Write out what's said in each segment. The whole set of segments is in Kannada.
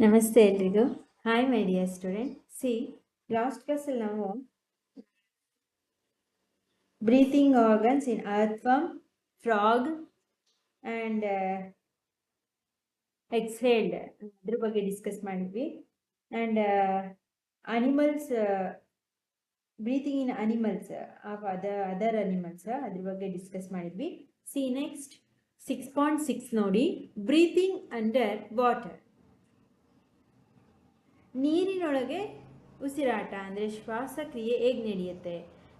ನಮಸ್ತೆ ಎಲ್ರಿಗೂ. Hi my dear students last ಕ್ಲಾಸಲ್ಲಿ ನಾವು breathing organs in earthworm frog and exhaled ಅದ್ರ ಬಗ್ಗೆ ಡಿಸ್ಕಸ್ ಮಾಡಿದ್ವಿ. And animals breathing in animals of other other animals ಅದ್ರ ಬಗ್ಗೆ ಡಿಸ್ಕಸ್ ಮಾಡಿದ್ವಿ. See next six point six ನೋಡಿ. ಬ್ರೀತಿಂಗ್ ಅಂಡರ್ ವಾಟರ್ ನೀರಿನೊಳಗೆ ಉಸಿರಾಟ ಅಂದರೆ ಶ್ವಾಸಕ್ರಿಯೆ ಹೇಗೆ ನಡೆಯುತ್ತೆ?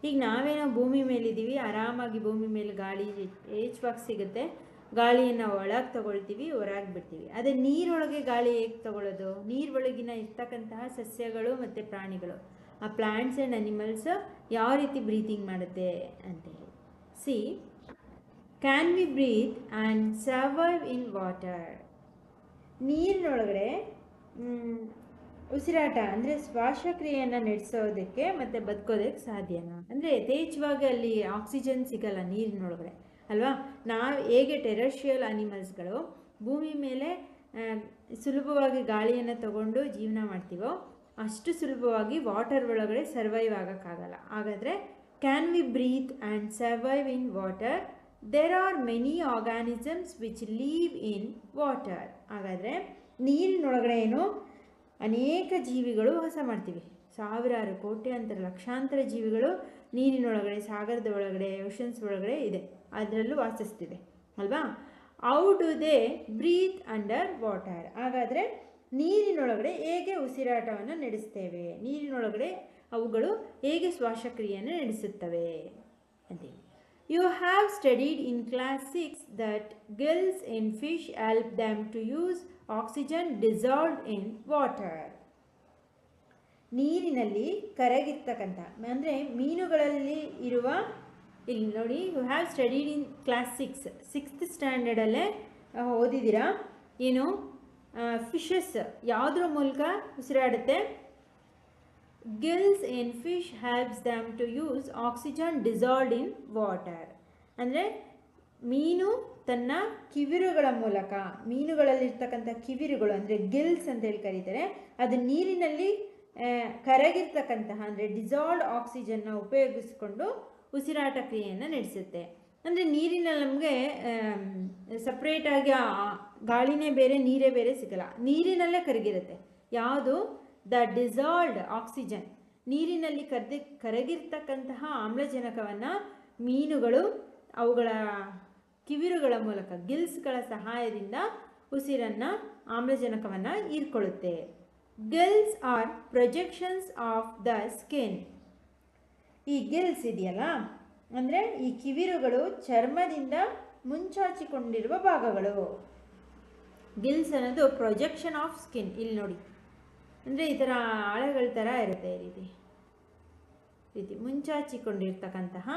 ಈಗ ನಾವೇನೋ ಭೂಮಿ ಮೇಲಿದ್ದೀವಿ, ಆರಾಮಾಗಿ ಭೂಮಿ ಮೇಲೆ ಗಾಳಿ ಯಥೇಚ್ಛವಾಗಿ ಸಿಗುತ್ತೆ. ಗಾಳಿಯನ್ನು ಒಳಗೆ ತಗೊಳ್ತೀವಿ, ಹೊರಗೆ ಬಿಡ್ತೀವಿ. ಅದೇ ನೀರೊಳಗೆ ಗಾಳಿ ಹೇಗೆ ತಗೊಳ್ಳೋದು? ನೀರೊಳಗಿನ ಇರ್ತಕ್ಕಂತಹ ಸಸ್ಯಗಳು ಮತ್ತು ಪ್ರಾಣಿಗಳು. ಆ ಪ್ಲ್ಯಾಂಟ್ಸ್ ಆ್ಯಂಡ್ ಅನಿಮಲ್ಸ್ ಯಾವ ರೀತಿ ಬ್ರೀತಿಂಗ್ ಮಾಡುತ್ತೆ ಅಂತೇಳಿ see can we breathe and survive in water ನೀರಿನೊಳಗಡೆ ಉಸಿರಾಟ ಅಂದರೆ ಶ್ವಾಸಕ್ರಿಯೆಯನ್ನು ನಡೆಸೋದಕ್ಕೆ ಮತ್ತು ಬದುಕೋದಕ್ಕೆ ಸಾಧ್ಯನಾ? ಅಂದರೆ ಯಥೇಚ್ಛವಾಗಿ ಅಲ್ಲಿ ಆಕ್ಸಿಜನ್ ಸಿಗಲ್ಲ ನೀರಿನೊಳಗಡೆ, ಅಲ್ವಾ? ನಾವು ಹೇಗೆ ಟೆರಷಿಯಲ್ ಅನಿಮಲ್ಸ್ಗಳು ಭೂಮಿ ಮೇಲೆ ಸುಲಭವಾಗಿ ಗಾಳಿಯನ್ನು ತಗೊಂಡು ಜೀವನ ಮಾಡ್ತೀವೋ, ಅಷ್ಟು ಸುಲಭವಾಗಿ ವಾಟರ್ ಒಳಗಡೆ ಸರ್ವೈವ್ ಆಗೋಕ್ಕಾಗಲ್ಲ. ಹಾಗಾದರೆ can we breathe and survive in water there are many organisms which live in water ಹಾಗಾದರೆ, ನೀರಿನೊಳಗಡೆ ಏನು? ಅನೇಕ ಜೀವಿಗಳು ವಾಸ ಮಾಡ್ತೀವಿ. ಸಾವಿರಾರು ಕೋಟ್ಯಾಂತರ ಲಕ್ಷಾಂತರ ಜೀವಿಗಳು ನೀರಿನೊಳಗಡೆ, ಸಾಗರದ ಒಳಗಡೆ ಓಷನ್ಸ್ ಒಳಗಡೆ ಇದೆ. ಅದರಲ್ಲೂ ವಾಸಿಸ್ತಿದೆ. ಅಲ್ವಾ? How do they breathe under water ಹಾಗಾದರೆ ನೀರಿನೊಳಗಡೆ ಹೇಗೆ ಉಸಿರಾಟವನ್ನು ನಡೆಸ್ತೇವೆ? ನೀರಿನೊಳಗಡೆ ಅವುಗಳು ಹೇಗೆ ಶ್ವಾಸಕ್ರಿಯೆಯನ್ನು ನಡೆಸುತ್ತವೆ? ಅಂತೇಳಿ you have studied in class six that gills in fish help them to use oxygen dissolve in water ನೀರಿನಲ್ಲಿ ಕರಗಿರ್ತಕ್ಕಂಥ, ಅಂದರೆ ಮೀನುಗಳಲ್ಲಿ ಇರುವ, ಇಲ್ಲಿ ನೋಡಿ you have studied in class six sixth ಸ್ಟ್ಯಾಂಡರ್ಡಲ್ಲೇ ಓದಿದ್ದೀರಾ? ಏನು? ಫಿಶಸ್ ಯಾವುದ್ರ ಮೂಲಕ ಉಸಿರಾಡುತ್ತೆ? Gills in fish helps them to use oxygen dissolved in water ಅಂದರೆ ಮೀನು ತನ್ನ ಕಿವಿರುಗಳ ಮೂಲಕ, ಮೀನುಗಳಲ್ಲಿರ್ತಕ್ಕಂಥ ಕಿವಿರುಗಳು ಅಂದರೆ ಗಿಲ್ಸ್ ಅಂತ ಹೇಳಿ ಕರೀತಾರೆ, ಅದು ನೀರಿನಲ್ಲಿ ಕರಗಿರ್ತಕ್ಕಂತಹ ಅಂದರೆ ಡಿಸಾಲ್ಡ್ ಆಕ್ಸಿಜನ್ನ ಉಪಯೋಗಿಸಿಕೊಂಡು ಉಸಿರಾಟ ಕ್ರಿಯೆಯನ್ನು ನಡೆಸುತ್ತೆ. ಅಂದರೆ ನೀರಿನಲ್ಲಿ ನಮಗೆ ಸಪ್ರೇಟಾಗಿ ಗಾಳಿನೇ ಬೇರೆ, ನೀರೇ ಬೇರೆ ಸಿಗಲ್ಲ. ನೀರಿನಲ್ಲೇ ಕರಗಿರುತ್ತೆ. ಯಾವುದು? ದ ಡಿಸಾಲ್ಡ್ ಆಕ್ಸಿಜನ್ ನೀರಿನಲ್ಲಿ ಕರೆದಿ, ಕರಗಿರ್ತಕ್ಕಂತಹ ಆಮ್ಲಜನಕವನ್ನು ಮೀನುಗಳು ಅವುಗಳ ಕಿವಿರುಗಳ ಮೂಲಕ ಗಿಲ್ಸ್ಗಳ ಸಹಾಯದಿಂದ ಉಸಿರನ್ನು ಆಮ್ಲಜನಕವನ್ನು ಹೀರ್ಕೊಳ್ಳುತ್ತೆ. Gills are projections of the skin. ಈ ಗಿಲ್ಸ್ ಇದೆಯಲ್ಲ? ಅಂದರೆ ಈ ಕಿವಿರುಗಳು ಚರ್ಮದಿಂದ ಮುಂಚಾಚಿಕೊಂಡಿರುವ ಭಾಗಗಳು. ಗಿಲ್ಸ್ ಅನ್ನೋದು ಪ್ರೊಜೆಕ್ಷನ್ ಆಫ್ ಸ್ಕಿನ್. ಇಲ್ಲಿ ನೋಡಿ. ಅಂದರೆ ಈ ಥರ ಆಳೆಗಳ ಥರ ಇರುತ್ತೆ ಈ ರೀತಿ. ರೀತಿ ಮುಂಚಾಚಿಕೊಂಡಿರ್ತಕ್ಕಂತಹ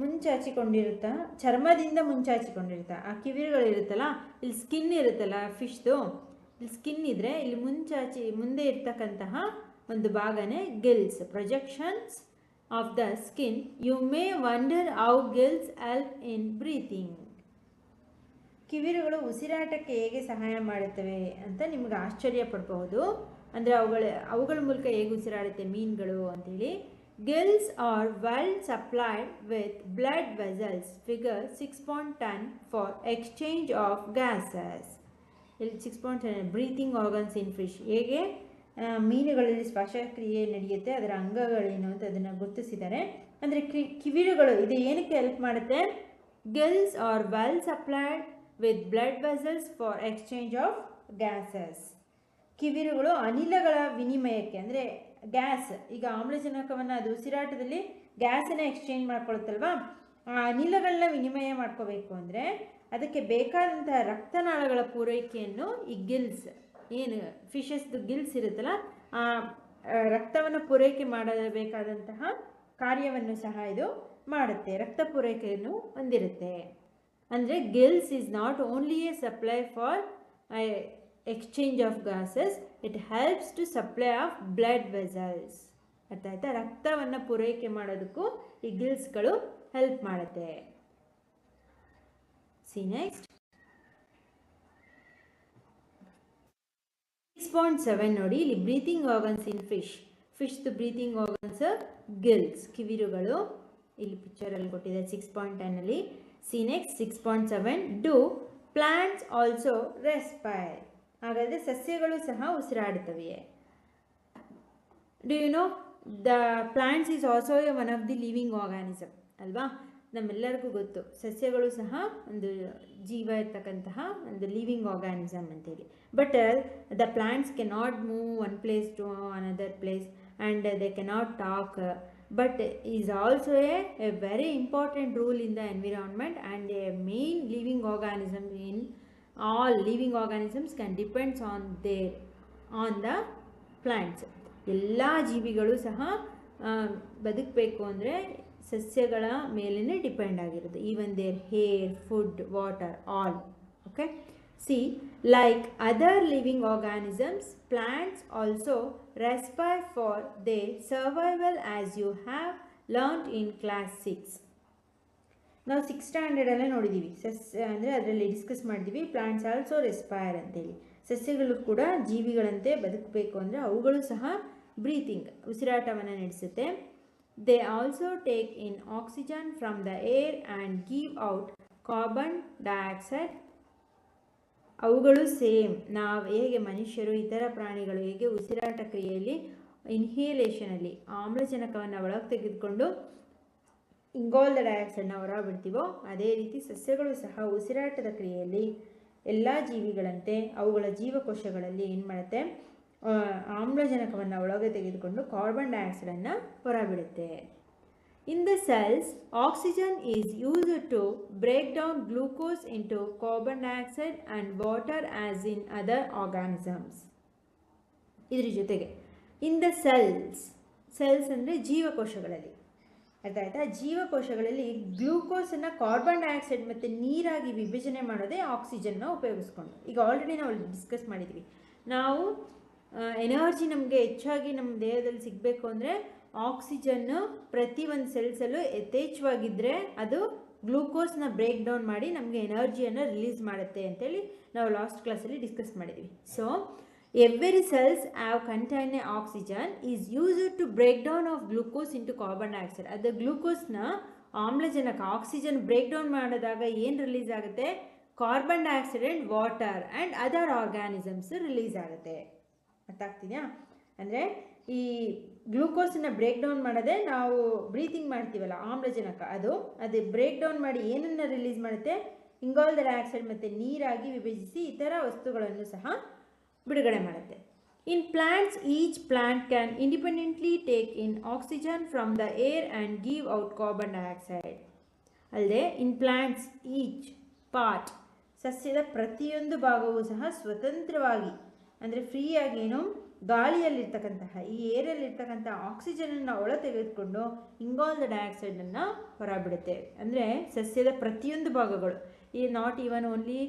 ಮುಂಚಾಚಿಕೊಂಡಿರುತ್ತ? ಚರ್ಮದಿಂದ ಮುಂಚಾಚಿಕೊಂಡಿರುತ್ತ? ಆ ಕಿವಿರುಗಳು ಇರುತ್ತಲ್ಲ ಇಲ್ಲಿ ಸ್ಕಿನ್ ಇರುತ್ತಲ್ಲ ಫಿಶ್ದು ಇಲ್ಲಿ ಸ್ಕಿನ್ ಇದ್ದರೆ ಇಲ್ಲಿ ಮುಂಚಾಚಿ, ಮುಂದೆ ಇರ್ತಕ್ಕಂತಹ ಒಂದು ಭಾಗನೇ gills projections of the skin you may wonder how gills help in breathing ಕಿವಿರುಗಳು ಉಸಿರಾಟಕ್ಕೆ ಹೇಗೆ ಸಹಾಯ ಮಾಡುತ್ತವೆ ಅಂತ ನಿಮ್ಗೆ ಆಶ್ಚರ್ಯ ಪಡಬಹುದು. ಅಂದರೆ ಅವುಗಳ ಅವುಗಳ ಮೂಲಕ ಹೇಗೆ ಉಸಿರಾಡುತ್ತೆ ಮೀನುಗಳು ಅಂತೇಳಿ. Well supplied with blood vessels figure six point ten for exchange of gases ಇಲ್ಲಿ six point breathing organs in fish ಹೇಗೆ? ಮೀನುಗಳಲ್ಲಿ ಶ್ವಾಸಕ್ರಿಯೆ ನಡೆಯುತ್ತೆ, ಅದರ ಅಂಗಗಳೇನು ಅಂತ ಅದನ್ನು ಗುರುತಿಸಿದ್ದಾರೆ. ಅಂದರೆ ಕಿವಿರುಗಳು ಇದು ಏನಕ್ಕೆ ಹೆಲ್ಪ್ ಮಾಡುತ್ತೆ? Gills are well supplied with blood vessels for exchange of gases ಕಿವಿರುಗಳು ಅನಿಲಗಳ ವಿನಿಮಯಕ್ಕೆ, ಅಂದರೆ ಗ್ಯಾಸ್. ಈಗ ಆಮ್ಲಜನಕವನ್ನು ಅದು ಉಸಿರಾಟದಲ್ಲಿ ಗ್ಯಾಸನ್ನು ಎಕ್ಸ್ಚೇಂಜ್ ಮಾಡ್ಕೊಳುತ್ತಲ್ವಾ? ಆ ಅನಿಲಗಳನ್ನ ವಿನಿಮಯ ಮಾಡ್ಕೋಬೇಕು ಅಂದರೆ ಅದಕ್ಕೆ ಬೇಕಾದಂತಹ ರಕ್ತನಾಳಗಳ ಪೂರೈಕೆಯನ್ನು ಈ ಗಿಲ್ಸ್, ಏನು ಫಿಶಸ್ದು ಗಿಲ್ಸ್ ಇರುತ್ತಲ್ಲ, ಆ ರಕ್ತವನ್ನು ಪೂರೈಕೆ ಮಾಡಬೇಕಾದಂತಹ ಕಾರ್ಯವನ್ನು ಸಹ ಇದು ಮಾಡುತ್ತೆ, ರಕ್ತ ಪೂರೈಕೆಯನ್ನು ಹೊಂದಿರುತ್ತೆ. ಅಂದರೆ gills is not only a supply for exchange of gases it helps to supply of blood vessels ಅರ್ಥ ಆಯ್ತಾ? ರಕ್ತವನ್ನು ಪೂರೈಕೆ ಮಾಡೋದಕ್ಕೂ ಈ ಗಿಲ್ಸ್ಗಳು ಹೆಲ್ಪ್ ಮಾಡುತ್ತೆ. See next six point seven ನೋಡಿ, ಇಲ್ಲಿ ಬ್ರೀತಿಂಗ್ ಆರ್ಗನ್ಸ್ ಇನ್ ಫಿಶ್ ಫಿಶ್ದು ಬ್ರೀತಿಂಗ್ ಆರ್ಗನ್ಸ್ ಗಿಲ್ಸ್ ಕಿವಿರುಗಳು. ಇಲ್ಲಿ ಪಿಕ್ಚರಲ್ಲಿ ಕೊಟ್ಟಿದೆ six point ಟೆನ್ನಲ್ಲಿ see next six point seven do plants also respire ಹಾಗಾದರೆ ಸಸ್ಯಗಳು ಸಹ ಉಸಿರಾಡುತ್ತವೆಯೇ? Do you know the plants is also a one of the living organism ಅಲ್ವಾ? ನಮ್ಮೆಲ್ಲರಿಗೂ ಗೊತ್ತು. ಸಸ್ಯಗಳು ಸಹ ಒಂದು ಜೀವ ಇರ್ತಕ್ಕಂತಹ ಒಂದು ಲಿವಿಂಗ್ ಆರ್ಗಾನಿಸಮ್ ಅಂತೇಳಿ. But the plants can not move one place to another place and they can not talk but is also a a very important role in the environment and a main living organism in all living organisms can depends on their on the plants ಎಲ್ಲ ಜೀವಿಗಳು ಸಹ ಬದುಕಬೇಕು ಅಂದರೆ ಸಸ್ಯಗಳ ಮೇಲೇ ಡಿಪೆಂಡ್ ಆಗಿರೋದು even their air food water all okay see like other living organisms plants also respire for their survival as you have learned in class six ನಾವು ಸಿಕ್ಸ್ ಸ್ಟ್ಯಾಂಡರ್ಡಲ್ಲೇ ನೋಡಿದ್ದೀವಿ ಸಸ್ಯ ಅಂದರೆ ಅದರಲ್ಲಿ ಡಿಸ್ಕಸ್ ಮಾಡಿದ್ದೀವಿ ಪ್ಲಾಂಟ್ಸ್ ಆಲ್ಸೋ ರೆಸ್ಪೈರ್ ಅಂತೇಳಿ. ಸಸ್ಯಗಳು ಕೂಡ ಜೀವಿಗಳಂತೆ ಬದುಕಬೇಕು ಅಂದರೆ ಅವುಗಳು ಸಹ ಬ್ರೀತಿಂಗ್ ಉಸಿರಾಟವನ್ನು ನಡೆಸುತ್ತೆ. They also take in oxygen from the air and give out carbon dioxide ಅವುಗಳು ಸೇಮ್ ನಾವು ಹೇಗೆ ಮನುಷ್ಯರು, ಇತರ ಪ್ರಾಣಿಗಳು ಹೇಗೆ ಉಸಿರಾಟ ಕ್ರಿಯೆಯಲ್ಲಿ ಇನ್ಹೇಲೇಷನಲ್ಲಿ ಆಮ್ಲಜನಕವನ್ನು ಒಳಗೆ ತೆಗೆದುಕೊಂಡು ಇಂಗಾಲದ ಡೈಆಕ್ಸೈಡ್ನ ಹೊರಬಿಡ್ತೀವೋ ಅದೇ ರೀತಿ ಸಸ್ಯಗಳು ಸಹ ಉಸಿರಾಟದ ಕ್ರಿಯೆಯಲ್ಲಿ ಎಲ್ಲ ಜೀವಿಗಳಂತೆ ಅವುಗಳ ಜೀವಕೋಶಗಳಲ್ಲಿ ಏನು ಮಾಡುತ್ತೆ? ಆಮ್ಲಜನಕವನ್ನು ಒಳಗೆ ತೆಗೆದುಕೊಂಡು ಕಾರ್ಬನ್ ಡೈಆಕ್ಸೈಡನ್ನು ಹೊರಬಿಡುತ್ತೆ. In the cells oxygen is used to break down glucose into carbon dioxide and water as in other organisms ಇದ್ರ ಜೊತೆಗೆ ಇನ್ ದ ಸೆಲ್ಸ್ ಸೆಲ್ಸ್ ಅಂದರೆ ಜೀವಕೋಶಗಳಲ್ಲಿ. ಅರ್ಥ ಆಯ್ತಾ? ಜೀವಕೋಶಗಳಲ್ಲಿ ಗ್ಲೂಕೋಸನ್ನು ಕಾರ್ಬನ್ ಡೈಆಕ್ಸೈಡ್ ಮತ್ತು ನೀರಾಗಿ ವಿಭಜನೆ ಮಾಡೋದೇ ಆಕ್ಸಿಜನ್ನ ಉಪಯೋಗಿಸ್ಕೊಂಡು. ಈಗ ಆಲ್ರೆಡಿ ನಾವು ಡಿಸ್ಕಸ್ ಮಾಡಿದ್ವಿ. ನಾವು ಎನರ್ಜಿ ನಮಗೆ ಹೆಚ್ಚಾಗಿ ನಮ್ಮ ದೇಹದಲ್ಲಿ ಸಿಗಬೇಕು ಅಂದರೆ ಆಕ್ಸಿಜನ್ನು ಪ್ರತಿ ಒಂದು ಸೆಲ್ಸಲ್ಲೂ ಯಥೇಚ್ಛವಾಗಿದ್ದರೆ ಅದು ಗ್ಲೂಕೋಸ್ನ ಬ್ರೇಕ್ ಡೌನ್ ಮಾಡಿ ನಮಗೆ ಎನರ್ಜಿಯನ್ನು ರಿಲೀಸ್ ಮಾಡುತ್ತೆ ಅಂತೇಳಿ ನಾವು ಲಾಸ್ಟ್ ಕ್ಲಾಸಲ್ಲಿ ಡಿಸ್ಕಸ್ ಮಾಡಿದ್ವಿ. So cells have contain a oxygen is used to break down of glucose into carbon dioxide ಅದು ಗ್ಲೂಕೋಸ್ನ ಆಮ್ಲಜನಕ ಆಕ್ಸಿಜನ್ ಬ್ರೇಕ್ ಡೌನ್ ಮಾಡಿದಾಗ ಏನು ರಿಲೀಸ್ ಆಗುತ್ತೆ? Carbon dioxide and water and other organisms release ಆಗುತ್ತೆ. ಅರ್ಥ ಆಗ್ತಿದೆಯಾ ಅಂದರೆ ಈ ಗ್ಲೂಕೋಸನ್ನು ಬ್ರೇಕ್ ಡೌನ್ ಮಾಡೋದೇ ನಾವು ಬ್ರೀತಿಂಗ್ ಮಾಡ್ತೀವಲ್ಲ ಆಮ್ಲಜನಕ, ಅದು ಅದು ಬ್ರೇಕ್ ಡೌನ್ ಮಾಡಿ ಏನನ್ನು ರಿಲೀಸ್ ಮಾಡುತ್ತೆ? ಇಂಗಾಲದ ಡೈಆಕ್ಸೈಡ್ ಮತ್ತು ನೀರಾಗಿ ವಿಭಜಿಸಿ ಇತರ ವಸ್ತುಗಳನ್ನು ಸಹ ಬಿಡುಗಡೆ ಮಾಡುತ್ತೆ. In plants each plant can independently take in oxygen from the air and give out carbon dioxide ಅಲ್ಲದೆ ಇನ್ ಪ್ಲ್ಯಾಂಟ್ಸ್ ಈಚ್ ಪಾರ್ಟ್ ಸಸ್ಯದ ಪ್ರತಿಯೊಂದು ಭಾಗವೂ ಸಹ ಸ್ವತಂತ್ರವಾಗಿ, ಅಂದರೆ ಫ್ರೀಯಾಗಿ ಏನು, ಗಾಳಿಯಲ್ಲಿರ್ತಕ್ಕಂತಹ, ಈ ಏರಲ್ಲಿರ್ತಕ್ಕಂಥ ಆಕ್ಸಿಜನನ್ನು ಒಳ ತೆಗೆದುಕೊಂಡು ಇಂಗಾಲದ ಡೈಆಕ್ಸೈಡನ್ನು ಹೊರಬಿಡುತ್ತೆ. ಅಂದರೆ ಸಸ್ಯದ ಪ್ರತಿಯೊಂದು ಭಾಗಗಳು. ಈ not even only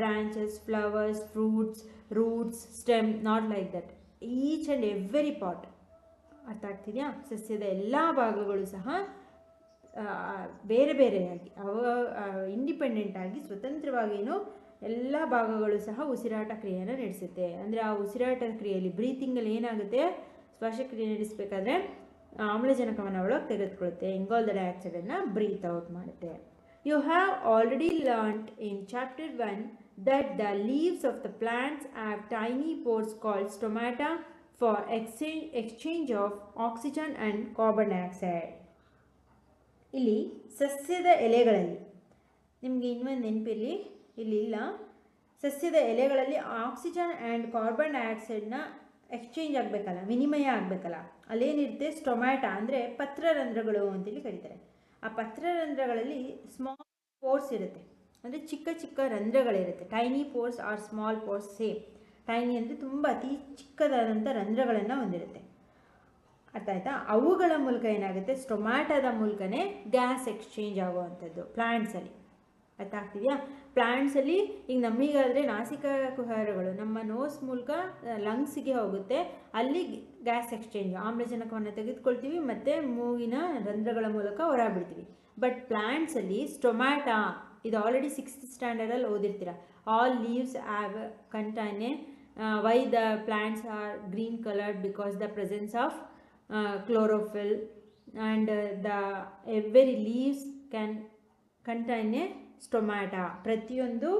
branches flowers fruits roots stem not like that each and every part ಅರ್ಥ ಆಗ್ತಿದೆಯಾ? ಸಸ್ಯದ ಎಲ್ಲ ಭಾಗಗಳು ಸಹ ಬೇರೆ ಬೇರೆಯಾಗಿ, ಅವ ಇಂಡಿಪೆಂಡೆಂಟ್ ಆಗಿ ಸ್ವತಂತ್ರವಾಗಿಯೂ ಎಲ್ಲ ಭಾಗಗಳು ಸಹ ಉಸಿರಾಟ ಕ್ರಿಯೆಯನ್ನು ನಡೆಸುತ್ತೆ. ಅಂದರೆ ಆ ಉಸಿರಾಟ ಕ್ರಿಯೆಯಲ್ಲಿ ಬ್ರೀತಿಂಗಲ್ಲಿ ಏನಾಗುತ್ತೆ? ಶ್ವಾಸಕ್ರಿಯೆ ನಡೆಸಬೇಕಾದ್ರೆ ಆಮ್ಲಜನಕವನ್ನು ಅವಳು ತೆಗೆದುಕೊಳ್ಳುತ್ತೆ. ಇಂಗಾಲದ ಡೈಆಕ್ಸೈಡನ್ನು ಬ್ರೀತ್ ಔಟ್ ಮಾಡುತ್ತೆ. You have already learned in chapter one that the leaves of the plants have tiny pores called stomata for exchange exchange of oxygen and carbon dioxide ಇಲ್ಲಿ ಸಸ್ಯದ ಎಲೆಗಳಲ್ಲಿ, ನಿಮಗೆ ಇನ್ನೊಂದು ನೆನಪಿರಲಿ? ಇಲ್ಲಿ ಇಲ್ಲ. ಸಸ್ಯದ ಎಲೆಗಳಲ್ಲಿ ಆಕ್ಸಿಜನ್ ಆ್ಯಂಡ್ ಕಾರ್ಬನ್ ಡೈಆಕ್ಸೈಡ್ನ ಎಕ್ಸ್ಚೇಂಜ್ ಆಗಬೇಕಲ್ಲ, ವಿನಿಮಯ ಆಗಬೇಕಲ್ಲ. ಅಲ್ಲೇನಿರುತ್ತೆ? ಸ್ಟೊಮ್ಯಾಟಾ ಅಂದರೆ ಪತ್ರರಂಧ್ರಗಳು ಅಂತೇಳಿ ಕರೀತಾರೆ. ಆ ಪತ್ರರಂಧ್ರಗಳಲ್ಲಿ ಸ್ಮಾಲ್ ಪೋರ್ಸ್ ಇರುತ್ತೆ. ಅಂದರೆ ಚಿಕ್ಕ ಚಿಕ್ಕ ರಂಧ್ರಗಳಿರುತ್ತೆ. Tiny pores or small pores same tiny ಅಂದರೆ ತುಂಬ ಅತಿ ಚಿಕ್ಕದಾದಂಥ ರಂಧ್ರಗಳನ್ನು ಹೊಂದಿರುತ್ತೆ. ಅರ್ಥ ಆಯ್ತಾ? ಅವುಗಳ ಮೂಲಕ ಏನಾಗುತ್ತೆ? ಸ್ಟೊಮ್ಯಾಟದ ಮೂಲಕನೇ ಗ್ಯಾಸ್ ಎಕ್ಸ್ಚೇಂಜ್ ಆಗುವಂಥದ್ದು ಪ್ಲ್ಯಾಂಟ್ಸಲ್ಲಿ ಅರ್ಥ ಆಗ್ತಿದೆಯಾ? ಪ್ಲ್ಯಾಂಟ್ಸಲ್ಲಿ ಈಗ ನಮಗಾದರೆ ನಾಸಿಕ ಕುಹರಗಳು ನಮ್ಮ ನೋಸ್ ಮೂಲಕ ಲಂಗ್ಸಿಗೆ ಹೋಗುತ್ತೆ. ಅಲ್ಲಿ ಗ್ಯಾಸ್ ಎಕ್ಸ್ಚೇಂಜ್ ಆಮ್ಲಜನಕವನ್ನು ತೆಗೆದುಕೊಳ್ತೀವಿ ಮತ್ತು ಮೂಗಿನ ರಂಧ್ರಗಳ ಮೂಲಕ ಹೊರಬಿಡ್ತೀವಿ. ಬಟ್ ಪ್ಲ್ಯಾಂಟ್ಸಲ್ಲಿ ಸ್ಟೊಮ್ಯಾಟಾ ಇದು ಆಲ್ರೆಡಿ ಸಿಕ್ಸ್ತ್ ಸ್ಟ್ಯಾಂಡರ್ಡಲ್ಲಿ ಓದಿರ್ತೀರ. All leaves have contain why the plants are green coloured because the presence of chlorophyll and the every leaves can contain stomata ಪ್ರತಿಯೊಂದು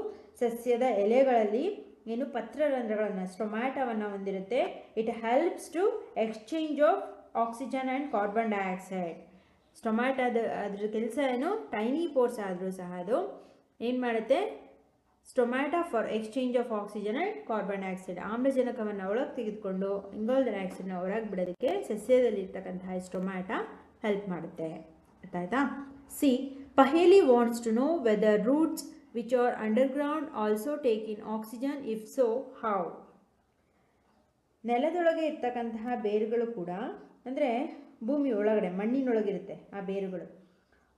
ಸಸ್ಯದ ಎಲೆಗಳಲ್ಲಿ ಏನು ಪತ್ರರಂಧ್ರಗಳನ್ನು ಸ್ಟೊಮ್ಯಾಟವನ್ನು ಹೊಂದಿರುತ್ತೆ. It helps to exchange of oxygen and carbon dioxide ಸ್ಟೊಮ್ಯಾಟೋದ ಅದ್ರ ಕೆಲಸ ಏನು ಟೈನಿ ಪೋರ್ಸ್ ಆದರೂ ಸಹ ಅದು ಏನು ಮಾಡುತ್ತೆ? Stomata for exchange of oxygen and carbon dioxide ಆಮ್ಲಜನಕವನ್ನು ಒಳಗೆ ತೆಗೆದುಕೊಂಡು ಇಂಗಲ್ ಡೈಆಕ್ಸೈಡ್ನ ಹೊರಗೆ ಬಿಡೋದಕ್ಕೆ ಸಸ್ಯದಲ್ಲಿರ್ತಕ್ಕಂತಹ ಸ್ಟೊಮ್ಯಾಟಾ ಹೆಲ್ಪ್ ಮಾಡುತ್ತೆ. ಗೊತ್ತಾಯ್ತಾ see, Paheli wants to know whether roots which are underground also take in oxygen if so how ನೆಲದೊಳಗೆ ಇರ್ತಕ್ಕಂತಹ ಬೇರುಗಳು ಕೂಡ, ಅಂದರೆ ಭೂಮಿ ಒಳಗಡೆ, ಮಣ್ಣಿನೊಳಗಿರುತ್ತೆ ಆ ಬೇರುಗಳು.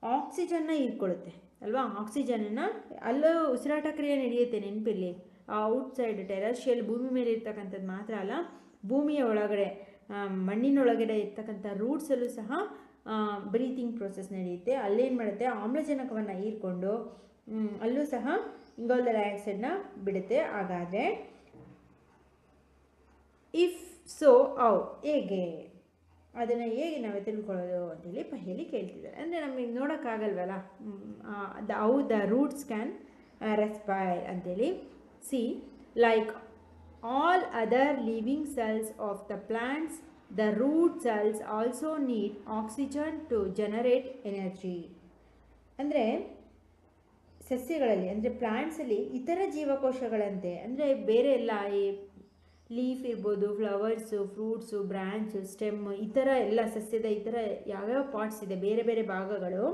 ಆಕ್ಸಿಜನ್ನ ಹೀರ್ಕೊಳ್ಳುತ್ತೆ, ಅಲ್ವಾ? ಆಕ್ಸಿಜನನ್ನು ಅಲ್ಲೂ ಉಸಿರಾಟ ಕ್ರಿಯೆ ನಡೆಯುತ್ತೆ ನೆನಪಿಲ್ಲಿ ಆ ಔಟ್ಸೈಡ್ ಟೆರಶಿಯಲ್ ಭೂಮಿ ಮೇಲೆ ಇರ್ತಕ್ಕಂಥದ್ದು ಮಾತ್ರ ಅಲ್ಲ, ಭೂಮಿಯ ಒಳಗಡೆ ಮಣ್ಣಿನೊಳಗಡೆ ಇರ್ತಕ್ಕಂಥ ರೂಟ್ಸಲ್ಲೂ ಸಹ ಬ್ರೀತಿಂಗ್ ಪ್ರೋಸೆಸ್ ನಡೆಯುತ್ತೆ. ಅಲ್ಲೇನು ಮಾಡುತ್ತೆ? ಆಮ್ಲಜನಕವನ್ನು ಹೀರ್ಕೊಂಡು ಅಲ್ಲೂ ಸಹ ಇಂಗಾಲ ಡೈಆಕ್ಸೈಡ್ನ ಬಿಡುತ್ತೆ. ಹಾಗಾದರೆ ಇಫ್ ಸೊ ಔ ಹೇಗೆ? ಅದನ್ನು ಹೇಗೆ ನಾವು ತಿಳ್ಕೊಳ್ಳೋದು ಅಂತೇಳಿ ಪಹೇಲಿ ಕೇಳ್ತಿದ್ದಾರೆ. ಅಂದರೆ ನಮಗೆ ನೋಡೋಕ್ಕಾಗಲ್ವಲ್ಲ? The how the roots can respire ಅಂತೇಳಿ see like all other living cells of the plants the root cells also need oxygen to generate energy ಅಂದರೆ ಸಸ್ಯಗಳಲ್ಲಿ, ಅಂದರೆ ಪ್ಲ್ಯಾಂಟ್ಸಲ್ಲಿ ಇತರ ಜೀವಕೋಶಗಳಂತೆ, ಅಂದರೆ ಬೇರೆ ಎಲ್ಲ ಈ ಲೀಫ್ ಇರ್ಬೋದು ಫ್ಲವರ್ಸು ಫ್ರೂಟ್ಸು ಬ್ರ್ಯಾಂಚು ಸ್ಟೆಮ್ ಈ ಥರ ಎಲ್ಲ ಸಸ್ಯದ ಈ ಥರ ಯಾವ್ಯಾವ ಪಾರ್ಟ್ಸ್ ಇದೆ, ಬೇರೆ ಬೇರೆ ಭಾಗಗಳು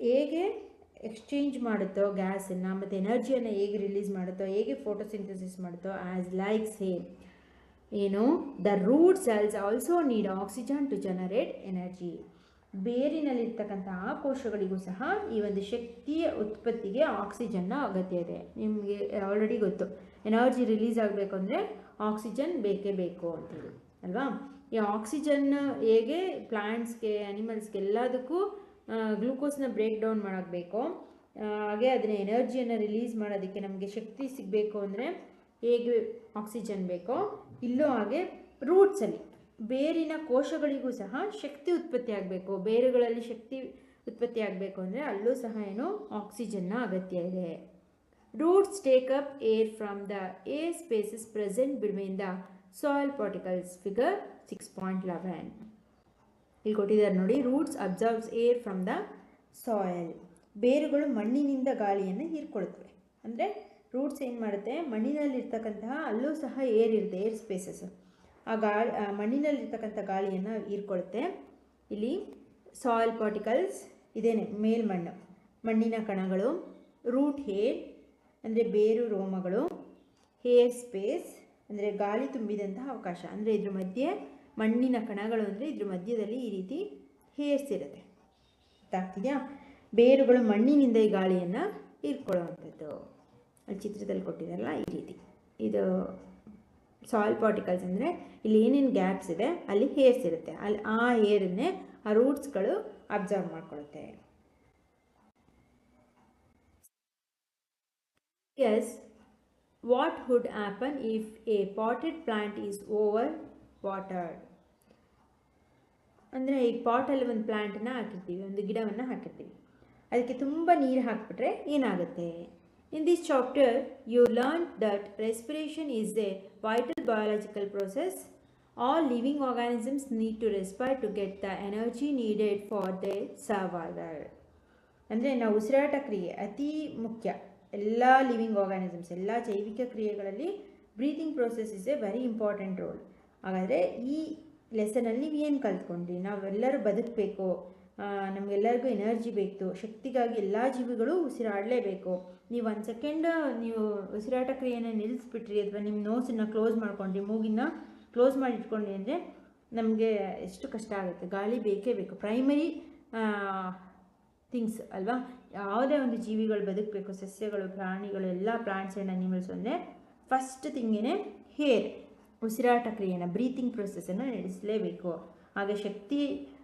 ಹೇಗೆ ಎಕ್ಸ್ಚೇಂಜ್ ಮಾಡುತ್ತೋ ಗ್ಯಾಸನ್ನು ಮತ್ತು ಎನರ್ಜಿಯನ್ನು ಹೇಗೆ ರಿಲೀಸ್ ಮಾಡುತ್ತೋ, ಹೇಗೆ ಫೋಟೋಸಿಂಥಸಿಸ್ ಮಾಡುತ್ತೋ ಆ್ಯಸ್ ಲೈಕ್ ಸೇಮ್ ಏನು the root cells also need oxygen to generate energy ಬೇರಿನಲ್ಲಿರ್ತಕ್ಕಂತಹ ಕೋಶಗಳಿಗೂ ಸಹ ಈ ಒಂದು ಶಕ್ತಿಯ ಉತ್ಪತ್ತಿಗೆ ಆಕ್ಸಿಜನ್ನ ಅಗತ್ಯ ಇದೆ. ನಿಮಗೆ ಆಲ್ರೆಡಿ ಗೊತ್ತು. ಎನರ್ಜಿ ರಿಲೀಸ್ ಆಗಬೇಕು ಅಂದರೆ ಆಕ್ಸಿಜನ್ ಬೇಕೇ ಬೇಕು ಅಂತೇಳಿ ಅಲ್ವಾ? ಈ ಆಕ್ಸಿಜನ್ ಹೇಗೆ ಪ್ಲ್ಯಾಂಟ್ಸ್ಗೆ ಅನಿಮಲ್ಸ್ಗೆ ಎಲ್ಲದಕ್ಕೂ ಗ್ಲೂಕೋಸ್ನ ಬ್ರೇಕ್ ಡೌನ್ ಮಾಡೋಕ್ಕೆ ಹಾಗೆ ಅದನ್ನ ಎನರ್ಜಿಯನ್ನು ರಿಲೀಸ್ ಮಾಡೋದಕ್ಕೆ ನಮಗೆ ಶಕ್ತಿ ಸಿಗಬೇಕು ಅಂದರೆ ಹೇಗೆ ಆಕ್ಸಿಜನ್ ಬೇಕೋ, ಇಲ್ಲೋ ಹಾಗೆ ರೂಟ್ಸಲ್ಲಿ ಬೇರಿನ ಕೋಶಗಳಿಗೂ ಸಹ ಶಕ್ತಿ ಉತ್ಪತ್ತಿ ಆಗಬೇಕು. ಬೇರುಗಳಲ್ಲಿ ಶಕ್ತಿ ಉತ್ಪತ್ತಿ ಆಗಬೇಕು ಅಂದರೆ ಅಲ್ಲೂ ಸಹ ಏನು ಆಕ್ಸಿಜನ್ನ ಅಗತ್ಯ ಇದೆ. Roots take up air from the air spaces present between the soil particles figure six point eleven ಇಲ್ಲಿ ಕೊಟ್ಟಿದ್ದಾರೆ ನೋಡಿ roots absorbs air from the soil ಬೇರುಗಳು ಮಣ್ಣಿನಿಂದ ಗಾಳಿಯನ್ನು ಹೀರ್ಕೊಳ್ತವೆ ಅಂದರೆ ರೂಟ್ಸ್ ಏನು ಮಾಡುತ್ತೆ? ಮಣ್ಣಿನಲ್ಲಿರ್ತಕ್ಕಂತಹ ಅಲ್ಲೂ ಸಹ ಏರ್ ಇರುತ್ತೆ ಏರ್ ಸ್ಪೇಸಸ್ ಆ ಗಾಳಿ ಮಣ್ಣಿನಲ್ಲಿರ್ತಕ್ಕಂಥ ಗಾಳಿಯನ್ನು ಹೀರ್ಕೊಳ್ಳುತ್ತೆ ಇಲ್ಲಿ ಸಾಯಿಲ್ ಪಾರ್ಟಿಕಲ್ಸ್ ಇದೇನೆ ಮೇಲ್ಮಣ್ಣು ಮಣ್ಣಿನ ಕಣಗಳು ರೂಟ್ ಹೇರ್ ಅಂದರೆ ಬೇರು ರೋಮಗಳು ಹೇರ್ ಸ್ಪೇಸ್ ಅಂದರೆ ಗಾಳಿ ತುಂಬಿದಂತಹ ಅವಕಾಶ, ಅಂದರೆ ಇದ್ರ ಮಧ್ಯೆ ಮಣ್ಣಿನ ಕಣಗಳು, ಅಂದರೆ ಇದ್ರ ಮಧ್ಯದಲ್ಲಿ ಈ ರೀತಿ ಹೇರ್ಸ್ ಇರುತ್ತೆ ಗೊತ್ತಾಗ್ತಿದೆಯಾ ಬೇರುಗಳು ಮಣ್ಣಿನಿಂದ ಈ ಗಾಳಿಯನ್ನು ಹೀರ್ಕೊಳ್ಳುವಂಥದ್ದು. ಅಲ್ಲಿ ಚಿತ್ರದಲ್ಲಿ ಕೊಟ್ಟಿದ್ದಾರಲ್ಲ ಈ ರೀತಿ. ಇದು ಸಾಯಿಲ್ ಪಾರ್ಟಿಕಲ್ಸ್ ಅಂದರೆ ಇಲ್ಲಿ ಏನೇನು ಗ್ಯಾಪ್ಸ್ ಇದೆ, ಅಲ್ಲಿ ಹೇರ್ಸ್ ಇರುತ್ತೆ. ಅಲ್ಲಿ ಆ ಹೇರನ್ನೇ ಆ ರೂಟ್ಸ್ಗಳು absorb ಮಾಡ್ಕೊಳುತ್ತೆ. Yes what would happen if a potted plant is over watered ಅಂದರೆ ಈಗ ಪಾಟಲ್ಲಿ ಒಂದು ಪ್ಲ್ಯಾಂಟನ್ನು ಹಾಕಿರ್ತೀವಿ, ಒಂದು ಗಿಡವನ್ನು ಹಾಕಿರ್ತೀವಿ. ಅದಕ್ಕೆ ತುಂಬ ನೀರು ಹಾಕಿಬಿಟ್ರೆ ಏನಾಗುತ್ತೆ? ಇನ್ this chapter, you learned that respiration is a vital biological process. All living organisms need to respire to get the energy needed for their survival. ಅಂದರೆ ನಾವು ಉಸಿರಾಟ ಕ್ರಿಯೆ ಅತಿ ಮುಖ್ಯ ಎಲ್ಲ ಲಿವಿಂಗ್ ಆರ್ಗಾನಿಸಮ್ಸ್ ಎಲ್ಲ ಜೈವಿಕ ಕ್ರಿಯೆಗಳಲ್ಲಿ breathing process is a very important role ಹಾಗಾದರೆ ಈ ಲೆಸನಲ್ಲಿ ಏನು ಕಲ್ತ್ಕೊಂಡ್ರಿ ನಾವೆಲ್ಲರೂ ಬದುಕಬೇಕು ನಮಗೆಲ್ಲರಿಗೂ ಎನರ್ಜಿ ಬೇಕು. ಶಕ್ತಿಗಾಗಿ ಎಲ್ಲ ಜೀವಿಗಳು ಉಸಿರಾಡಲೇಬೇಕು. ನೀವು ಒಂದು ಸೆಕೆಂಡ್, ನೀವು ಉಸಿರಾಟ ಕ್ರಿಯೆಯನ್ನು ನಿಲ್ಲಿಸ್ಬಿಟ್ರಿ ಅಥವಾ ನಿಮ್ಮ ನೋಸನ್ನು ಕ್ಲೋಸ್ ಮಾಡ್ಕೊಂಡ್ರಿ, ಮೂಗಿನ ಕ್ಲೋಸ್ ಮಾಡಿ ಇಟ್ಕೊಂಡ್ರಿ ಅಂದರೆ ನಮಗೆ ಎಷ್ಟು ಕಷ್ಟ ಆಗುತ್ತೆ. ಗಾಳಿ ಬೇಕೇ ಬೇಕು. ಪ್ರೈಮರಿ ಥಿಂಗ್ಸ್ ಅಲ್ವಾ? ಯಾವುದೇ ಒಂದು ಜೀವಿಗಳು ಬದುಕಬೇಕು. ಸಸ್ಯಗಳು, ಪ್ರಾಣಿಗಳು, ಎಲ್ಲ ಪ್ಲಾಂಟ್ಸ್ ಆ್ಯಂಡ್ ಅನಿಮಲ್ಸ್ ಅಂದರೆ ಫಸ್ಟ್ ಥಿಂಗೇನೆ ಹೇರ್. ಉಸಿರಾಟ ಕ್ರಿಯೆನ ಬ್ರೀತಿಂಗ್ ಪ್ರೊಸೆಸನ್ನು ನಡೆಸಲೇಬೇಕು. ಹಾಗೆ ಶಕ್ತಿ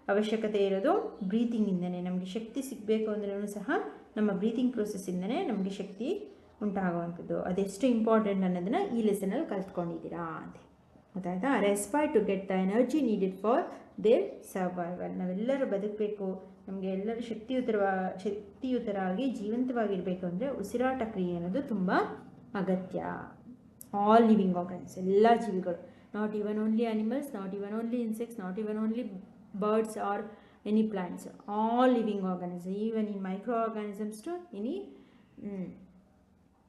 ಅವಶ್ಯಕತೆ ಇರೋದು ಬ್ರೀತಿಂಗಿಂದನೇ ನಮಗೆ ಶಕ್ತಿ ಸಿಗಬೇಕು ಅಂದ್ರೂ ಸಹ ನಮ್ಮ ಬ್ರೀತಿಂಗ್ ಪ್ರೋಸೆಸ್ಸಿಂದನೇ ನಮಗೆ ಶಕ್ತಿ ಉಂಟಾಗುವಂಥದ್ದು. ಅದೆಷ್ಟು ಇಂಪಾರ್ಟೆಂಟ್ ಅನ್ನೋದನ್ನು ಈ ಲೆಸನಲ್ಲಿ ಕಲ್ತ್ಕೊಂಡಿದ್ದೀರಾ ಅಂತ. ಗೊತ್ತಾಯ್ತಾ respire to get the energy needed for their survival ನಾವೆಲ್ಲರೂ ಬದುಕಬೇಕು. ನಮಗೆ ಎಲ್ಲರೂ ಶಕ್ತಿಯುತರ ಶಕ್ತಿಯುತರಾಗಿ ಜೀವಂತವಾಗಿರಬೇಕು ಅಂದರೆ ಉಸಿರಾಟ ಕ್ರಿಯೆ ಅನ್ನೋದು ತುಂಬ ಅಗತ್ಯ. ಆಲ್ ಲಿವಿಂಗ್ ಆರ್ಗನ್ಸ್ ಎಲ್ಲ ಜೀವಿಗಳು. Not even only animals not even only insects not even only birds or any plants all living organism even in micro organisms to any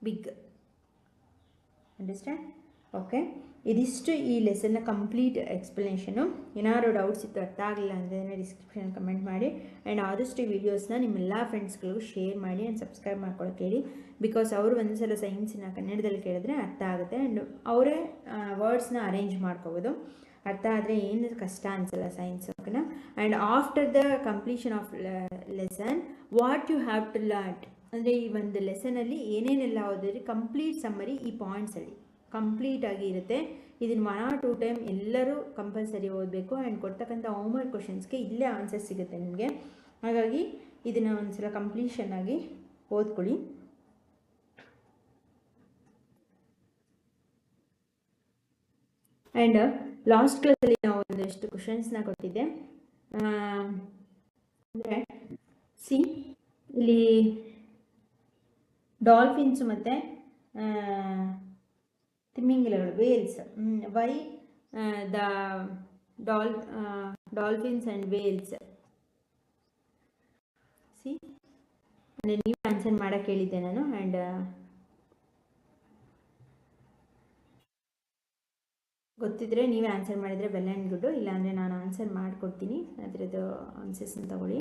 big understand okay ಇದಿಷ್ಟು ಈ ಲೆಸನ್ನ ಕಂಪ್ಲೀಟ್ ಎಕ್ಸ್ಪ್ಲನೇಷನು ಏನಾದ್ರು ಡೌಟ್ಸ್ ಇತ್ತು ಅರ್ಥ ಆಗಲಿಲ್ಲ ಅಂದರೆ ಡಿಸ್ಕ್ರಿಪ್ಷನ್ ಕಮೆಂಟ್ ಮಾಡಿ. ಆ್ಯಂಡ್ ಆದಷ್ಟು ವಿಡಿಯೋಸ್ನ ನಿಮ್ಮೆಲ್ಲ ಫ್ರೆಂಡ್ಸ್ಗಳಿಗೂ ಶೇರ್ ಮಾಡಿ ಆ್ಯಂಡ್ ಸಬ್ಸ್ಕ್ರೈಬ್ ಮಾಡ್ಕೊಳ್ಳೋಕೆ ಹೇಳಿ. ಬಿಕಾಸ್ ಅವರು ಒಂದು ಸಲ ಸೈನ್ಸಿನ ಕನ್ನಡದಲ್ಲಿ ಕೇಳಿದ್ರೆ ಅರ್ಥ ಆಗುತ್ತೆ. ಆ್ಯಂಡ್ ಅವರೇ ವರ್ಡ್ಸ್ನ ಅರೇಂಜ್ ಮಾಡ್ಕೋಬೋದು. ಅರ್ಥ ಆದರೆ ಏನು ಕಷ್ಟ ಅನಿಸಲ್ಲ ಸೈನ್ಸ್ ಓಕೆನಾ and after the completion of lesson what you have to learn ಅಂದರೆ ಈ ಒಂದು ಲೆಸನಲ್ಲಿ ಏನೇನೆಲ್ಲ ಓದಿದ್ರೆ? ಕಂಪ್ಲೀಟ್ ಸಮ್ಮರಿ ಈ ಪಾಯಿಂಟ್ಸಲ್ಲಿ ಕಂಪ್ಲೀಟಾಗಿ ಇರುತ್ತೆ. ಇದನ್ನು ಒನ್ ಆರ್ ಟೂ ಟೈಮ್ ಎಲ್ಲರೂ ಕಂಪಲ್ಸರಿ ಓದಬೇಕು ಆ್ಯಂಡ್ ಕೊಡ್ತಕ್ಕಂಥ ಹೋಮ್ವರ್ಕ್ ಕ್ವಶನ್ಸ್ಗೆ ಇಲ್ಲೇ ಆನ್ಸರ್ ಸಿಗುತ್ತೆ ನಿಮಗೆ. ಹಾಗಾಗಿ ಇದನ್ನು ಒಂದು ಸಲ ಕಂಪ್ಲೀಷನ್ ಆಗಿ ಓದ್ಕೊಳ್ಳಿ. ಆ್ಯಂಡ್ ಲಾಸ್ಟ್ ಕ್ಲಾಸಲ್ಲಿ ನಾವು ಒಂದಷ್ಟು ಕ್ವಶನ್ಸ್ನ ಕೊಟ್ಟಿದ್ದೆ. ಅಂದರೆ ಸಿ, ಇಲ್ಲಿ ಡಾಲ್ಫಿನ್ಸ್ ಮತ್ತು ತಿಮ್ಮಿಂಗಿಲಗಳು whales. Why the dol dolphins and whales. See? ಅಂದರೆ ನೀವು ಆನ್ಸರ್ ಮಾಡಕ್ಕೆ ಹೇಳಿದ್ದೆ ನಾನು. ಆ್ಯಂಡ್ ಗೊತ್ತಿದ್ರೆ ನೀವೇ ಆನ್ಸರ್ ಮಾಡಿದರೆ ಬೆಲ್ಲ ಆ್ಯಂಡ್ ಗುಡ್ಡು ಇಲ್ಲಾಂದರೆ ನಾನು ಆನ್ಸರ್ ಮಾಡಿಕೊಡ್ತೀನಿ. ಅದರದ್ದು ಆನ್ಸರ್ಸ್ನ ತಗೊಳ್ಳಿ.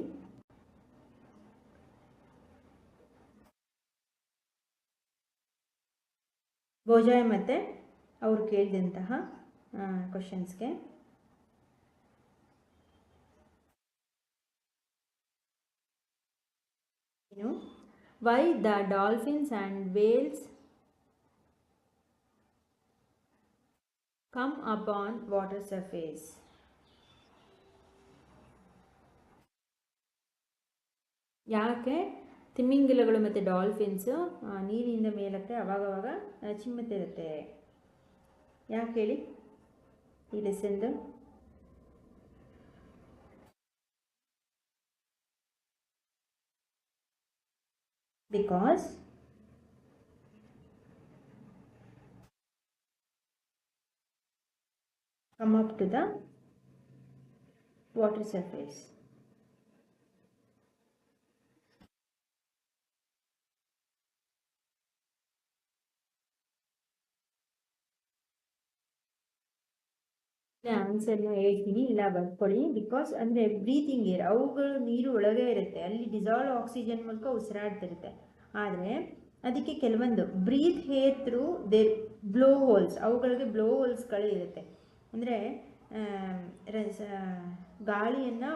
ಭೋಜಾಯ ಮತ್ತು ಅವರು ಕೇಳಿದಂತಹ ಕ್ವಶನ್ಸ್ಗೆ why the dolphins and whales come upon water surface. ಯಾಕೆ ತಿಮ್ಮಿಂಗಿಲಗಳು ಮತ್ತು ಡಾಲ್ಫಿನ್ಸು ನೀರಿನಿಂದ ಮೇಲಕ್ಕೆ ಅವಾಗವಾಗ ಚಿಮ್ಮುತ್ತಿರುತ್ತೆ ಯಾಕೆ ಹೇಳಿ ಈ ಲೆಸನ್ದು because come up to the water surface. ಆನ್ಸರ್ನ ಹೇಳ್ತೀನಿ ಇಲ್ಲ ಬರ್ಕೊಳ್ಳಿ. ಬಿಕಾಸ್ ಅಂದರೆ ಬ್ರೀತಿಂಗ್ ಏರ್, ಅವುಗಳು ನೀರು ಒಳಗೆ ಇರುತ್ತೆ. ಅಲ್ಲಿ ಡಿಸಾಲ್ವ್ ಆಕ್ಸಿಜನ್ ಮೂಲಕ ಉಸಿರಾಡ್ತಿರುತ್ತೆ. ಆದರೆ ಅದಕ್ಕೆ ಕೆಲವೊಂದು breathe air through their blowholes ಅವುಗಳಿಗೆ ಬ್ಲೋ ಹೋಲ್ಸ್ಗಳು ಇರುತ್ತೆ. ಅಂದರೆ ಗಾಳಿಯನ್ನು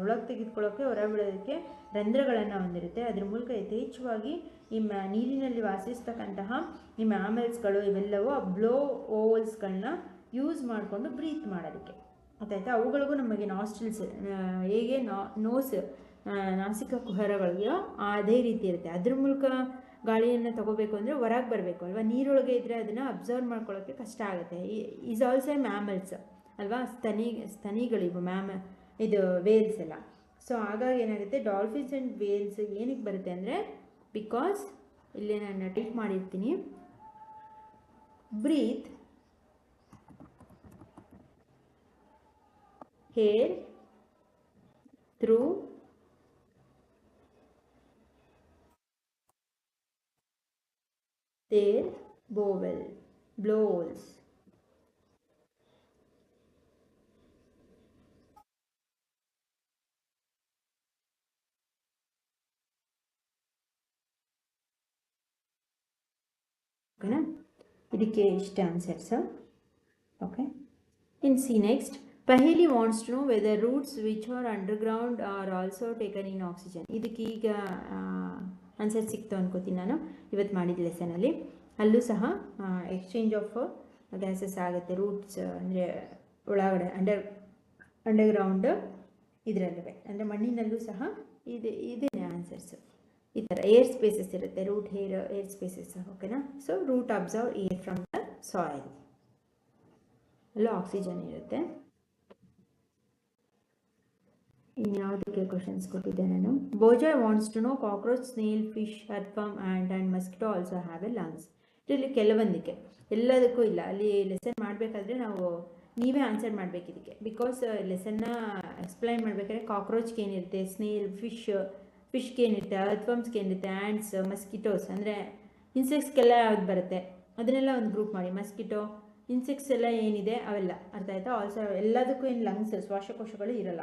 ಒಳಗೆ ತೆಗೆದುಕೊಳ್ಳೋಕ್ಕೆ ಹೊರಬಿಡೋದಕ್ಕೆ ರಂಧ್ರಗಳನ್ನು ಹೊಂದಿರುತ್ತೆ. ಅದ್ರ ಮೂಲಕ ಯಥೇಚ್ಛವಾಗಿ ನಿಮ್ಮ ನೀರಿನಲ್ಲಿ ವಾಸಿಸ್ತಕ್ಕಂತಹ ನಿಮ್ಮ ಆಮೆಲ್ಸ್ಗಳು ಇವೆಲ್ಲವೂ ಆ ಬ್ಲೋ ಓವಲ್ಸ್ಗಳನ್ನ ಯೂಸ್ ಮಾಡಿಕೊಂಡು ಬ್ರೀತ್ ಮಾಡೋದಕ್ಕೆ. ಗೊತ್ತಾಯ್ತಾ? ಅವುಗಳಿಗೂ ನಮಗೆ ನಾಸ್ಟಿಲ್ಸ್ ಹೇಗೆ ನೋಸ್ ನಾಸಿಕ ಕುಹರಗಳಿಗೆಯೋ ಅದೇ ರೀತಿ ಇರುತ್ತೆ. ಅದ್ರ ಮೂಲಕ ಗಾಳಿಯನ್ನು ತಗೋಬೇಕು ಅಂದರೆ ಹೊರಗೆ ಬರಬೇಕು ಅಲ್ವಾ? ನೀರೊಳಗೆ ಇದ್ದರೆ ಅದನ್ನು ಅಬ್ಸರ್ವ್ ಮಾಡ್ಕೊಳ್ಳೋಕ್ಕೆ ಕಷ್ಟ ಆಗುತ್ತೆ. ಈಸ್ ಆಲ್ಸೋ ಎ ಮ್ಯಾಮಲ್ಸ್ ಅಲ್ವಾ? ಸ್ತನಿ ಇವು ಮ್ಯಾಮ, ಇದು ವೇಲ್ಸ್ ಎಲ್ಲ. ಸೊ ಹಾಗಾಗಿ ಏನಾಗುತ್ತೆ? ಡಾಲ್ಫಿನ್ಸ್ ಆ್ಯಂಡ್ ವೇಲ್ಸ್ ಏನಕ್ಕೆ ಬರುತ್ತೆ ಅಂದರೆ ಬಿಕಾಸ್ ಇಲ್ಲಿ ನಾನು ಟೈಪ್ ಮಾಡಿರ್ತೀನಿ. Breathe air through their bowel blowholes. ಓಕೆನಾ ಇದಕ್ಕೆ ಇಷ್ಟ answers okay in see next Paheli wants to know whether roots which are underground are also taken in oxygen ಇದಕ್ಕೆ ಈಗ ಆನ್ಸರ್ ಸಿಕ್ತು ಅನ್ಕೋತೀನಿ ನಾನು. ಇವತ್ತು ಮಾಡಿದ ಲೆಸನಲ್ಲಿ ಅಲ್ಲೂ. ಸಹ ಎಕ್ಸ್ಚೇಂಜ್ ಆಫ್ ಗ್ಯಾಸಸ್ ಆಗುತ್ತೆ. ರೂಟ್ಸ್ ಅಂದರೆ ಒಳಗಡೆ ಅಂಡರ್ ಅಂಡರ್ಗ್ರೌಂಡ್ ಇದರಲ್ಲೇ ಅಂದರೆ ಮಣ್ಣಿನಲ್ಲೂ ಸಹ ಇದೆ, ಇದೇ ಆನ್ಸರ್ಸು ಈ ಥರ ಏರ್ ಸ್ಪೇಸಸ್ ಇರುತ್ತೆ. ರೂಟ್ ಹೇರ್ ಏರ್ ಸ್ಪೇಸಸ್ ಓಕೆನಾ so root absorb air from the soil ಅಲ್ಲೂ ಆಕ್ಸಿಜನ್ ಇರುತ್ತೆ. ಇನ್ಯಾವುದಕ್ಕೆ ಕ್ವಶನ್ಸ್ ಕೊಟ್ಟಿದ್ದೆ ನಾನು? Boojho wants to know cockroach snail fish earthworm and and mosquito also have a lungs ಇದರಲ್ಲಿ ಕೆಲವೊಂದಕ್ಕೆ. ಎಲ್ಲದಕ್ಕೂ ಇಲ್ಲ. ಅಲ್ಲಿ ಲೆಸನ್ ಮಾಡಬೇಕಾದ್ರೆ ನಾವು ನೀವೇ ಆನ್ಸರ್ ಮಾಡಬೇಕು ಇದಕ್ಕೆ. ಬಿಕಾಸ್ ಲೆಸನ್ನ ಎಕ್ಸ್ಪ್ಲೈನ್ ಮಾಡಬೇಕಾದ್ರೆ ಕಾಕ್ರೋಚ್ಗೆ ಏನಿರುತ್ತೆ ಸ್ನೇಲ್ ಫಿಶ್ ಫಿಶ್ಗೆ ಏನಿರುತ್ತೆ ಅರ್ಥವಮ್ಸ್ಗೆ ಏನಿರುತ್ತೆ ಆ್ಯಂಡ್ಸ್ ಮಸ್ಕಿಟೋಸ್ ಅಂದರೆ ಇನ್ಸೆಕ್ಟ್ಸ್ಗೆಲ್ಲ ಯಾವ್ದು ಬರುತ್ತೆ? ಅದನ್ನೆಲ್ಲ ಒಂದು ಗ್ರೂಪ್ ಮಾಡಿ. ಮಸ್ಕಿಟೋ ಇನ್ಸೆಕ್ಟ್ಸ್ ಎಲ್ಲ ಏನಿದೆ ಅವೆಲ್ಲ. ಅರ್ಥ ಆಯ್ತಾ? ಆಲ್ಸೋ ಎಲ್ಲದಕ್ಕೂ ಏನು ಲಂಗ್ಸ್ ಶ್ವಾಸಕೋಶಗಳು ಇರಲ್ಲ.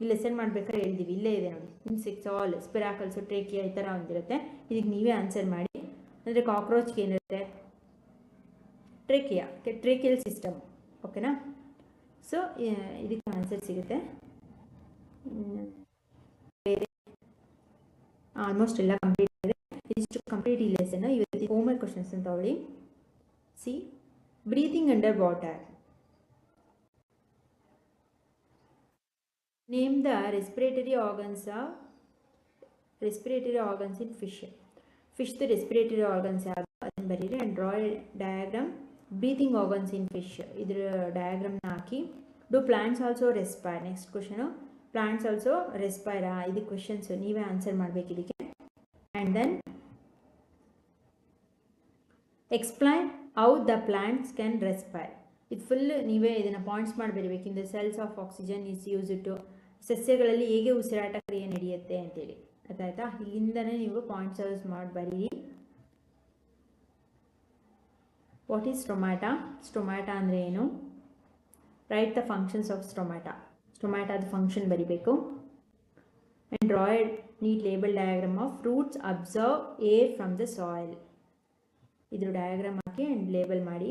ಇಲ್ಲಿ ಲೆಸನ್ ಮಾಡ್ಬೇಕಾದ್ರೆ ಹೇಳ್ತೀವಿ ಇಲ್ಲೇ ಇದೆ ನೋಡಿ. ಇನ್ಸೆಕ್ಟ್ಸ್ ಆಲ್ ಸ್ಪಿರಾಕಲ್ಸು ಟ್ರೇಕಿಯಾ ಈ ಥರ ಒಂದಿರುತ್ತೆ. ಇದಕ್ಕೆ ನೀವೇ ಆನ್ಸರ್ ಮಾಡಿ. ಅಂದರೆ ಕಾಕ್ರೋಚ್ಗೆ ಏನಿರುತ್ತೆ? ಟ್ರೇಕಿಯಾ ಟ್ರೇಕಿಯಲ್ ಸಿಸ್ಟಮ್ ಓಕೆನಾ ಸೊ ಇದಕ್ಕೆ ಆನ್ಸರ್ ಸಿಗುತ್ತೆ. ಬೇರೆ ಆಲ್ಮೋಸ್ಟ್ ಎಲ್ಲ ಕಂಪ್ಲೀಟ್ ಆಗಿದೆ. ಇದಿಷ್ಟು ಕಂಪ್ಲೀಟ್ ಈ ಲೆಸನ್ ಇವತ್ತು ಹೋಮ್ವರ್ಕ್ ಕ್ವಶನ್ಸ್ ಅಂತ ತಗೊಳ್ಳಿ. C breathing under water name the respiratory organs respiratory organs in fish ಫಿಶ್ದು respiratory organs ಯಾವುದು ಅದನ್ನು ಬರೀರಿ and draw diagram breathing organs in fish ಇದ್ರ ಡಯಾಗ್ರಾಮ್ನ ಹಾಕಿ do plants also respire next question plants also ರೆಸ್ಪೈರಾ ಇದು ಕ್ವಶನ್ಸ್ ನೀವೇ ಆನ್ಸರ್ ಮಾಡಬೇಕು ಇದಕ್ಕೆ and then explain how the plants can respire ಇದು ಫುಲ್ ನೀವೇ ಇದನ್ನು ಪಾಯಿಂಟ್ಸ್ ಮಾಡಿ ಬರೀಬೇಕು in the cells of oxygen is use to ಸಸ್ಯಗಳಲ್ಲಿ ಹೇಗೆ ಉಸಿರಾಟ ಕ್ರಿಯೆ ನಡೆಯುತ್ತೆ ಅಂತೇಳಿ. ಅದಾಯ್ತಾ? ಇಲ್ಲಿಂದನೇ ನೀವು ಪಾಯಿಂಟ್ಸ್ ಯೂಸ್ ಮಾಡಿ ಬರೀರಿ. ವಾಟ್ ಈಸ್ ಸ್ಟೊಮ್ಯಾಟಾ ಸ್ಟೊಮ್ಯಾಟ ಅಂದರೆ ಏನು? Write the functions of stomata ಸ್ಟೊಮ್ಯಾಟಾದ function ಬರಿಬೇಕು. And draw a neat label diagram of fruits observe air from the soil ಇದ್ರ ಡಯಾಗ್ರಾಮ್ ಹಾಕಿ ಆ್ಯಂಡ್ ಲೇಬಲ್ ಮಾಡಿ.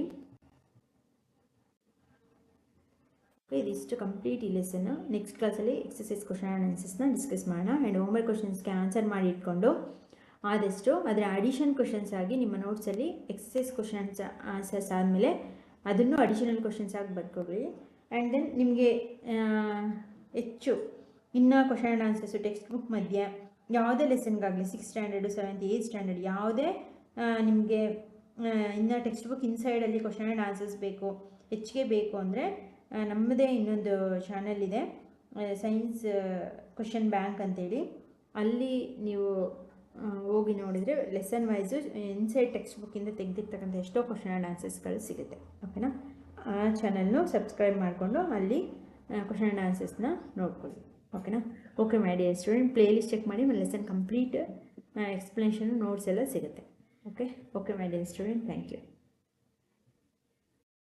ಇದಿಷ್ಟು ಕಂಪ್ಲೀಟ್ ಈ ಲೆಸನ್ ನೆಕ್ಸ್ಟ್ ಕ್ಲಾಸಲ್ಲಿ ಎಕ್ಸಸೈಸ್ ಕ್ವಶನ್ ಆ್ಯಂಡ್ ಆನ್ಸರ್ಸ್ನ ಡಿಸ್ಕಸ್ ಮಾಡೋಣ. ಆ್ಯಂಡ್ ಹೋಮ್ವರ್ಕ್ ಕ್ವಶನ್ಸ್ಗೆ ಆನ್ಸರ್ ಮಾಡಿ ಇಟ್ಕೊಂಡು ಆದಷ್ಟು ಅದರ ಅಡಿಷನ್ ಕ್ವಶನ್ಸ್ ಆಗಿ ನಿಮ್ಮ ನೋಟ್ಸಲ್ಲಿ ಎಕ್ಸಸೈಸ್ ಕ್ವಶನ್ಸ್ ಆನ್ಸರ್ಸ್ ಆದಮೇಲೆ ಅದನ್ನು ಅಡಿಷನಲ್ ಕ್ವಶನ್ಸ್ ಆಗಿ ಬರ್ಕೊಳ್ಳಿ ಆ್ಯಂಡ್ ದೆನ್ ನಿಮಗೆ ಹೆಚ್ಚು ಇನ್ನೂ question and answers text book ಮಧ್ಯೆ ಯಾವುದೇ ಲೆಸನ್ಗಾಗಲಿ six standard seventh eighth standard ಯಾವುದೇ ನಿಮಗೆ ಇನ್ನು ಟೆಕ್ಸ್ಟ್ ಬುಕ್ ಇನ್ಸೈಡಲ್ಲಿ ಕ್ವಶನ್ ಆ್ಯಂಡ್ ಆನ್ಸರ್ಸ್ ಬೇಕು, ಹೆಚ್ಚಿಗೆ ಬೇಕು ಅಂದರೆ ನಮ್ಮದೇ ಇನ್ನೊಂದು ಚಾನಲ್ ಇದೆ. ಸೈನ್ಸ್ ಕ್ವಶನ್ ಬ್ಯಾಂಕ್ ಅಂತೇಳಿ. ಅಲ್ಲಿ ನೀವು ಹೋಗಿ ನೋಡಿದರೆ ಲೆಸನ್ ವೈಸು ಇನ್ಸೈಡ್ ಟೆಕ್ಸ್ಟ್ ಬುಕ್ಕಿಂದ ತೆಗೆದಿರ್ತಕ್ಕಂಥ ಎಷ್ಟೋ ಕ್ವಶನ್ ಆ್ಯಂಡ್ ಆನ್ಸರ್ಸ್ಗಳು ಸಿಗುತ್ತೆ. ಓಕೆನಾ ಆ ಚಾನಲ್ನು ಸಬ್ಸ್ಕ್ರೈಬ್ ಮಾಡಿಕೊಂಡು ಅಲ್ಲಿ ಕ್ವಶನ್ ಆ್ಯಂಡ್ ಆನ್ಸರ್ಸ್ನ ನೋಡ್ಕೊಳ್ಳಿ. ಓಕೆನಾ okay my dear student playlist check ಮಾಡಿ ಮತ್ತು ಲೆಸನ್ ಕಂಪ್ಲೀಟ್ ಎಕ್ಸ್ಪ್ಲನೇಷನ್ ನೋಟ್ಸ್ ಎಲ್ಲ ಸಿಗುತ್ತೆ. Okay okay my dear student thank you